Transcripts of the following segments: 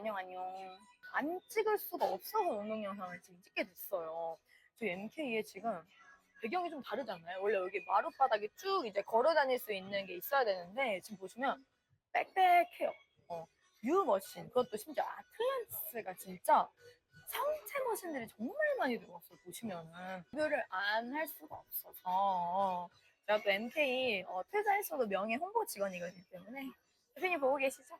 안녕 안녕. 안 찍을 수가 없어서 운동 영상을 지금 찍게 됐어요. 저희 MK에 지금 배경이 좀 다르잖아요. 원래 여기 마룻바닥에 쭉 이제 걸어 다닐 수 있는 게 있어야 되는데 지금 보시면 빽빽해요. 어, 뉴머신 그것도 심지어 아틀란티스가 진짜 성체 머신들이 정말 많이 들어왔어요. 보시면은 비교를 안 할 수가 없어서 어, 제가 또 MK 어, 퇴사했어도 명예 홍보 직원이기 때문에 대표님 보고 계시죠?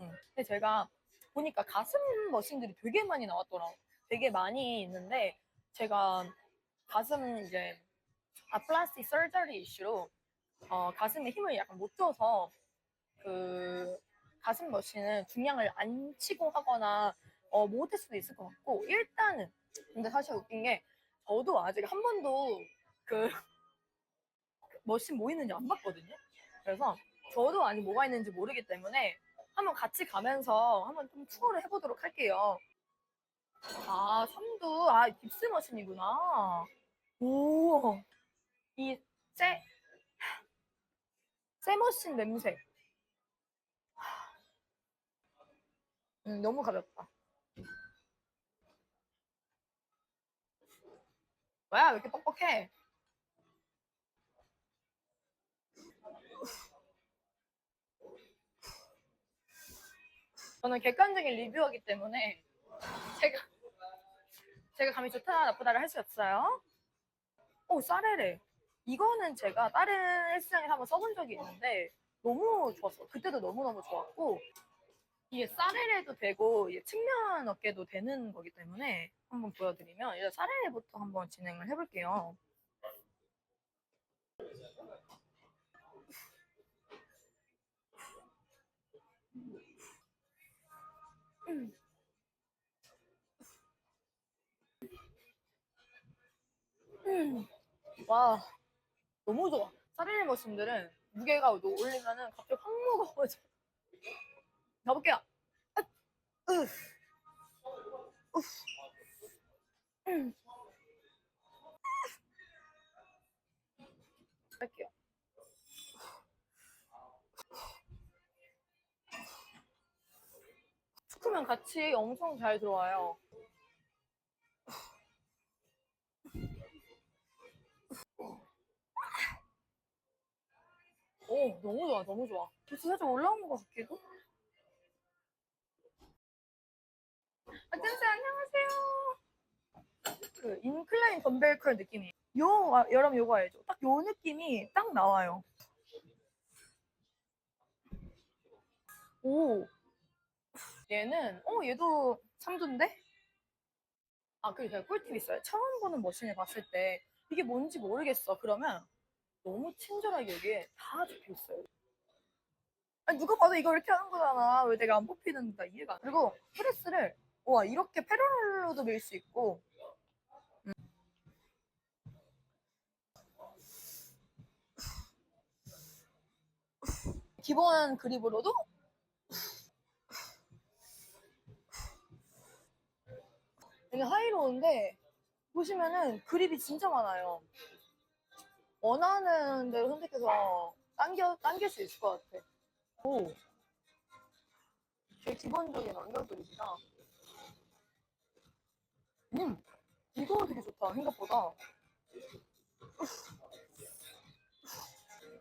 응. 근데 제가 보니까 가슴 머신들이 되게 많이 나왔더라고. 되게 많이 있는데 제가 가슴 이제 아플라스틱 서저리 이슈로 어, 가슴에 힘을 약간 못 줘서 그 가슴 머신은 중량을 안 치고 하거나 어, 못할 수도 있을 것 같고 일단은 근데 사실 웃긴 게 저도 아직 한 번도 그 머신 뭐 있는지 안 봤거든요. 그래서 저도 아직 뭐가 있는지 모르기 때문에 한번 같이 가면서 한번 좀 투어를 해보도록 할게요. 아, 삼두, 아, 깁스 머신이구나. 오, 이 쇠, 쇠 머신 냄새. 음, 너무 가볍다. 뭐야, 왜 이렇게 뻑뻑해? 저는 객관적인 리뷰이기 때문에 제가 제가 감이 좋다 나쁘다를 할 수 없어요. 오 싸레레 이거는 제가 다른 헬스장에서 한번 써본 적이 있는데 너무 좋았어. 그때도 너무 너무 좋았고 이게 싸레레도 되고 이게 측면 어깨도 되는 거기 때문에 한번 보여드리면 일단 싸레레부터 한번 진행을 해볼게요. 와, 너무 좋아. 사르르 머신들은 무게가 너 올리면은 갑자기 확 무거워져. 가볼게요. 아, 으, 으, 음. 할게요. 스크면 같이 엄청 잘 들어와요. 오, 너무 좋아, 너무 좋아. 벌써 살짝 올라온 것 같기도? 아, 쌤쌤, 안녕하세요. 그, 인클라인 덤벨 컬 느낌이에요. 요, 아, 여러분 요거 알죠? 딱 요 느낌이 딱 나와요. 오. 얘는, 어, 얘도 3두인데? 아, 그리고 제가 꿀팁 있어요. 처음 보는 머신을 봤을 때, 이게 뭔지 모르겠어. 그러면, 너무 친절하게 여기에 다 적혀 있어요. 아니 누가 봐도 이거 이렇게 하는 거잖아. 왜 내가 안 뽑히는지 나 이해가 안. 그리고 프레스를 와 이렇게 패러럴로도 밀 수 있고. 음. 기본 그립으로도 이게 하이로우인데 보시면은 그립이 진짜 많아요. 원하는 대로 선택해서 당겨, 당길 수 있을 것 같아. 오. 제일 기본적인 완결그립이다. 음, 이거 되게 좋다, 생각보다.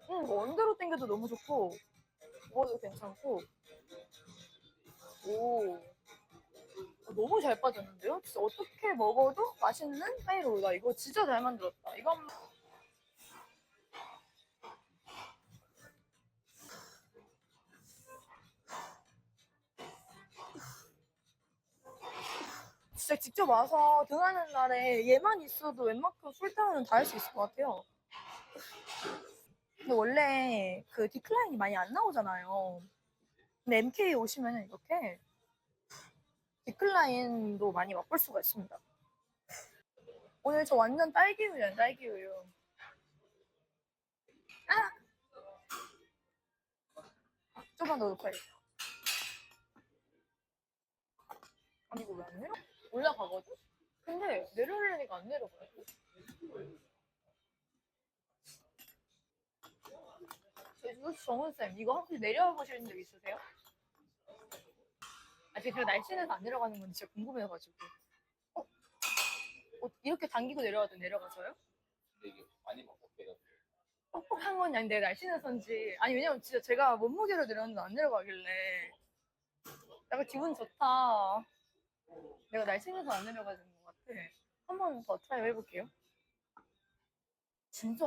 음, 원대로 당겨도 너무 좋고, 먹어도 괜찮고. 너무 잘 빠졌는데요? 진짜 어떻게 먹어도 맛있는 하이로우다. 이거 진짜 잘 만들었다. 한번 진짜 직접 와서 등하는 날에 얘만 있어도 웬만큼 풀다운은 다 할 수 있을 것 같아요. 근데 원래 그 디클라인이 많이 안 나오잖아요. 근데 MK 오시면 이렇게 디클라인도 많이 맛볼 수가 있습니다. 오늘 저 완전 딸기우유야, 딸기우유. 아! 좀만 더 넣고 야겠다 아니, 이거 왜 안 내려? 올라가거든? 근데 내려오려니까 안 내려가요. 저희 정은쌤, 이거 혹시 내려보신 적 있으세요? 아, 제가 날씬해서 안 내려가는 건지 진짜 궁금해가지고. 어? 어, 이렇게 당기고 내려가도 내려가서요? 근데 이게 많이 먹게 뻑뻑한 건 아닌데 날씬해서인지. 아니, 왜냐면 진짜 제가 몸무게로 내려갔는데 안 내려가길래. 약간 기분 좋다. 내가 날씬해서 안 내려가는 것 같아. 한 번 더 트라이 해볼게요. 진짜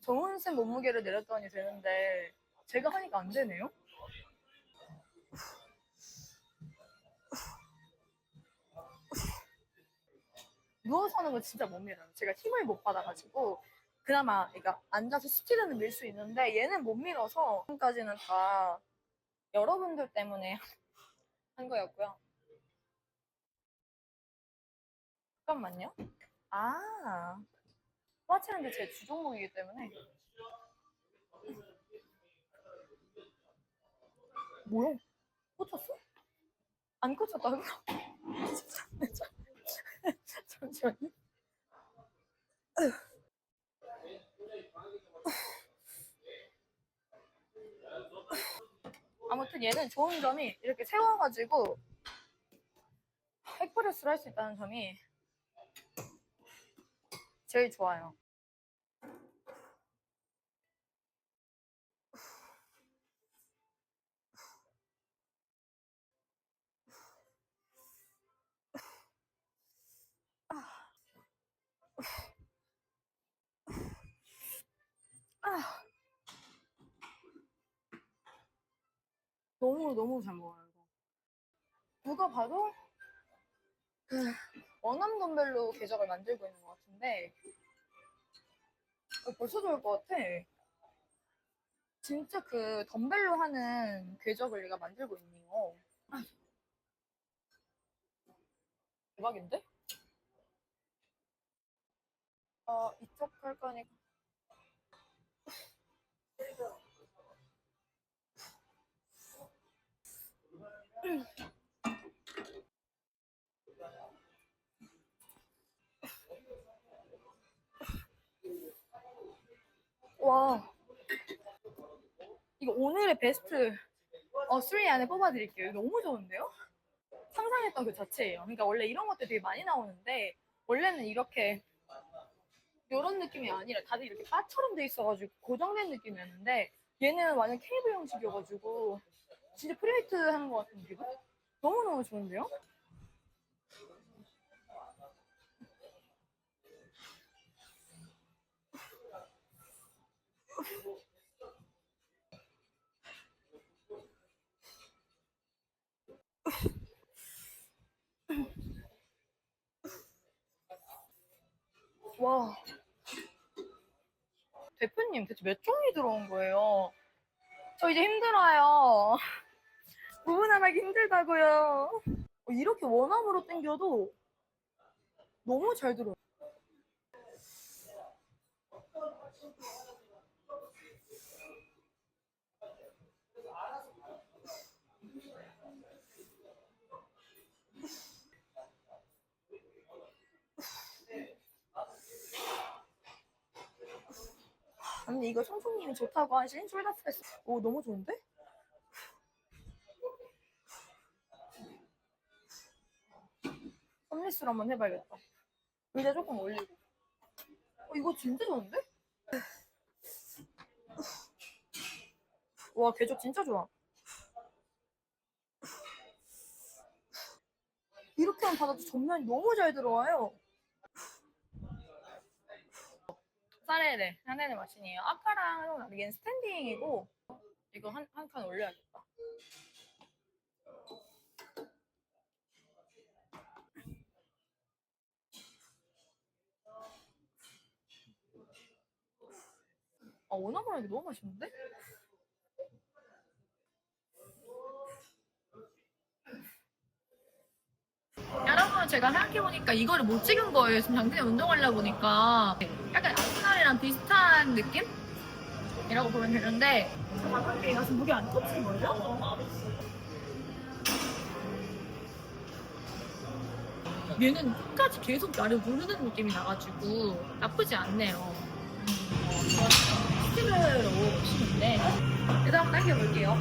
정훈 쌤 몸무게를 내렸더니 되는데 제가 하니까 안 되네요? 누워서 하는 건 진짜 못 밀어요. 제가 힘을 못 받아가지고 그나마 그러니까 앉아서 스티르는 밀 수 있는데 얘는 못 밀어서 지금까지는 다 여러분들 때문에 한 거였고요. 잠깐만요. 아, 게제 주종목이기 때문에. 뭐야? 꽂혔어? 안 꽂혔다고? 잠시만요. 아무튼 얘는 좋은 점이 이렇게 세워가지고 핵프레스를 할 수 있다는 점이 제일 좋아요. 아. 너무 잘 먹어요 이거. 누가 봐도 그 원암 덤벨로 궤적을 만들고 있는 것 같은데 어, 벌써 좋을 것 같아. 진짜 그 덤벨로 하는 궤적을 얘가 만들고 있네요. 아. 대박인데? 어 이쪽 할 거니까. 와. 이거 오늘의 베스트 어, 3 안에 뽑아드릴게요. 너무 좋은데요? 상상했던 그 자체예요. 그러니까 원래 이런 것들 되게 많이 나오는데 원래는 이렇게 이런 느낌이 아니라 다들 이렇게 바처럼 돼 있어가지고 고정된 느낌이었는데 얘는 완전 케이블 형식이어가지고 진짜 프리메이트 하는 것 같은 기분? 너무너무 좋은데요? 와. 대표님 대체 몇 종이 들어온 거예요? 저 이제 힘들어요. 구분하기 힘들다고요. 어, 이렇게 원암으로 당겨도 너무 잘 들어요. 언니 이거 청소님이 좋다고 하신 숄더 프레스. 오 너무 좋은데? 썸리스로 한번 해봐야겠다. 의자 조금 올리고. 어, 이거 진짜 좋은데? 와 궤적 진짜 좋아. 이렇게만 받아도 전면이 너무 잘 들어와요. 사레네 하네네 마신이에요. 아까랑 하는 건 얘는 스탠딩이고 이거 한 한 칸 올려야겠다. 아 원어만 하기 너무 맛있는데? 여러분 제가 생각해보니까 이거를 못 찍은 거예요. 지금 당신이 운동하려고 보니까 약간 아스날이랑 비슷한 느낌? 이라고 보면 되는데 저 가볍게 가서 무게 안 터지는 거죠? 얘는 끝까지 계속 나를 누르는 느낌이 나가지고 나쁘지 않네요. 소스로 오시는데 그래서 한번 당겨볼게요.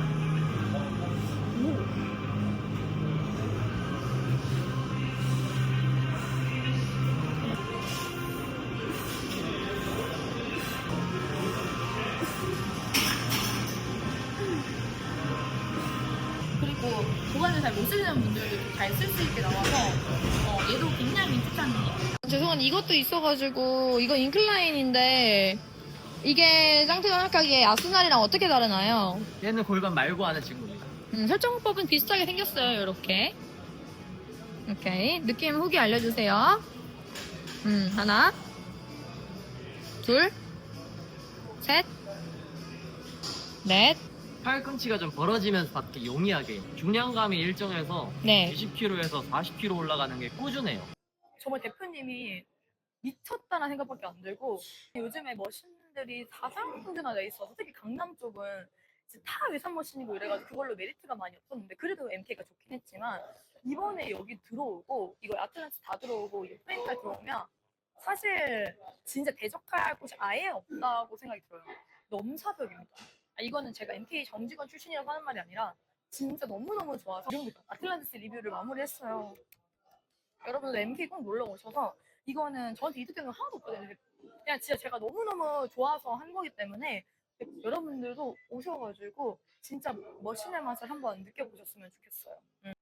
그리고 보관을 잘 못 쓰는 분들도 잘 쓸 수 있게 나와서 어, 얘도 굉장히 추천해요. 죄송한데 이것도 있어가지고 이거 인클라인인데 이게 짱트가 생각하기에 아스날이랑 어떻게 다르나요? 얘는 골반 말고 하는 친구입니다. 음, 설정법은 비슷하게 생겼어요, 이렇게. 오케이. 느낌 후기 알려주세요. 음, 하나, 둘, 셋, 넷, 팔꿈치가 좀 벌어지면서 받기 용이하게 중량감이 일정해서 네. 20kg에서 40kg 올라가는 게 꾸준해요. 정말 대표님이 미쳤다는 생각밖에 안 들고 요즘에 머신 들이 다상공제나 돼 있어서 특히 강남 쪽은 이제 다 외산 머신이고 이래가지고 그걸로 메리트가 많이 없었는데 그래도 MK가 좋긴 했지만 이번에 여기 들어오고 이거 아틀란스 다 들어오고 이 프레임까지 들어오면 사실 진짜 대적할 곳이 아예 없다고 생각이 들어요. 넘사벽입니다. 아, 이거는 제가 MK 정직원 출신이라고 하는 말이 아니라 진짜 너무너무 좋아서 아틀란티스 리뷰를 마무리했어요. 여러분들 MK 꼭 놀러 오셔서 이거는 저한테 이득되는 거 하나도 없거든요. 그냥 진짜 제가 너무너무 좋아서 한 거기 때문에 여러분들도 오셔가지고 진짜 머신의 맛을 한번 느껴보셨으면 좋겠어요. 음.